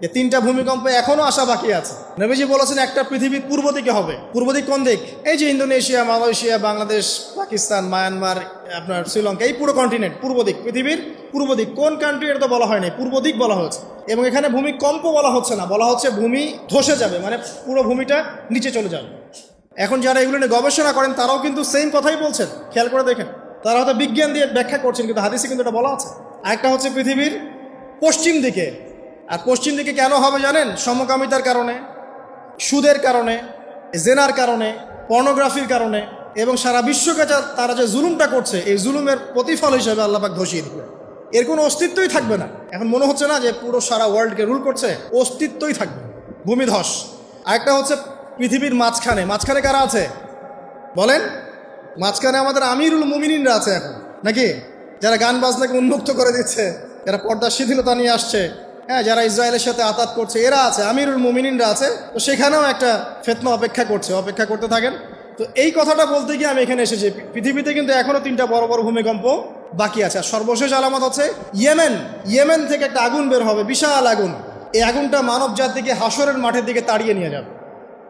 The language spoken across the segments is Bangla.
যে তিনটা ভূমিকম্প এখনও আসা বাকি আছে। নবীজি বলেছেন, একটা পৃথিবীর পূর্ব দিকে হবে। পূর্ব দিক কোন দিক? এই যে Indonesia, Malaysia, Bangladesh, Pakistan, Myanmar, আপনার শ্রীলঙ্কা, এই পুরো কন্টিনেন্ট পূর্ব দিক, পৃথিবীর পূর্ব দিক। কোন কান্ট্রি এটা তো বলা হয়নি পূর্ব দিক বলা হয়েছে। এবং এখানে ভূমিকম্প বলা হচ্ছে না, বলা হচ্ছে ভূমি ধসে যাবে মানে পুরো ভূমিটা নিচে চলে যাবে। এখন যারা এগুলো নিয়ে গবেষণা করেন, তারাও কিন্তু সেম কথাই বলছেন। খেয়াল করে দেখেন, তারা হয়তো বিজ্ঞান দিয়ে ব্যাখ্যা করছেন, কিন্তু হাদিসে কিন্তু এটা বলা আছে। আরেকটা হচ্ছে পৃথিবীর পশ্চিম দিকে আর পশ্চিম দিকে কেন হবে জানেন? সমকামিতার কারণে, সুদের কারণে, জেনার কারণে, পর্নোগ্রাফির কারণে এবং সারা বিশ্বকে তারা যে জুলুমটা করছে, এই জুলুমের প্রতিফল হিসেবে আল্লাপাক ধসিয়ে দিবে এর কোনো অস্তিত্বই থাকবে না। এখন মনে হচ্ছে না যে পুরো সারা ওয়ার্ল্ডকে রুল করছে, অস্তিত্বই থাকবে। ভূমিধস আরেকটা হচ্ছে পৃথিবীর মাঝখানে। মাঝখানে কারা আছে? বলেন। মাঝখানে আমাদের আমিরুল মুমিনিনরা আছে এখন। নাকি? যারা গান বাজনাকে উন্মুক্ত করে দিচ্ছে, যারা পর্দার শিথিলতা নিয়ে আসছে। হ্যাঁ যারা ইসরায়েলের সাথে আতাত করছে, এরা আছে, আমিরুল মুমিনিনরা আছে। তো সেখানেও একটা ফেতনা অপেক্ষা করছে, অপেক্ষা করতে থাকেন। তো এই কথাটা বলতে গিয়ে আমি এখানে এসেছি। পৃথিবীতে কিন্তু এখনও তিনটা বড় বড় ভূমিকম্প বাকি আছে। আর সর্বশেষ আলামত হচ্ছে ইয়েমেন। ইয়েমেন থেকে একটা আগুন বের হবে, বিশাল আগুন। এই আগুনটা মানব জাতিকে হাসরের মাঠের দিকে তাড়িয়ে নিয়ে যাবে।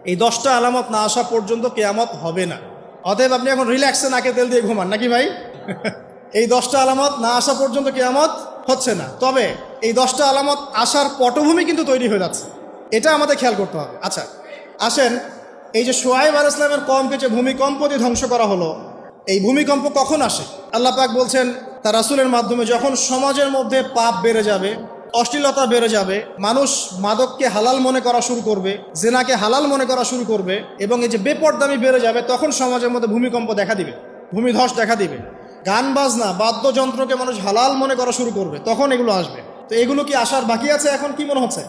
এই দশটা আলামত না আসা পর্যন্ত কেয়ামত হবে না। অতএব আপনি এখন রিল্যাক্সে নাকে তেল দিয়ে ঘুমান, নাকি ভাই? এই দশটা আলামত না আসা পর্যন্ত কেয়ামত হচ্ছে না। তবে এই দশটা আলামত আসার পটভূমি কিন্তু তৈরি হয়ে যাচ্ছে। এটা আমাদের খেয়াল করতে হবে। আচ্ছা আসেন, এই যে সোহাইব আল ইসলামের কমকে যে ভূমিকম্প দিয়ে ধ্বংস করা হলো, এই ভূমিকম্প কখন আসে? আল্লাহ পাক বলছেন, তার রাসুলের মাধ্যমে যখন সমাজের মধ্যে পাপ বেড়ে যাবে, অশ্লীলতা বেড়ে যাবে, মানুষ মাদককে হালাল মনে করা শুরু করবে, জেনাকে হালাল মনে করা শুরু করবে, এবং এই যে বেপরদামি বেড়ে যাবে, তখন সমাজের মধ্যে ভূমিকম্প দেখা দিবে, ভূমিধস দেখা দিবে। গান বাজনা, বাদ্যযন্ত্রকে মানুষ হালাল মনে করা শুরু করবে, তখন এগুলো আসবে। তো এগুলো কি আসার বাকি আছে এখন? কি মনে হচ্ছে?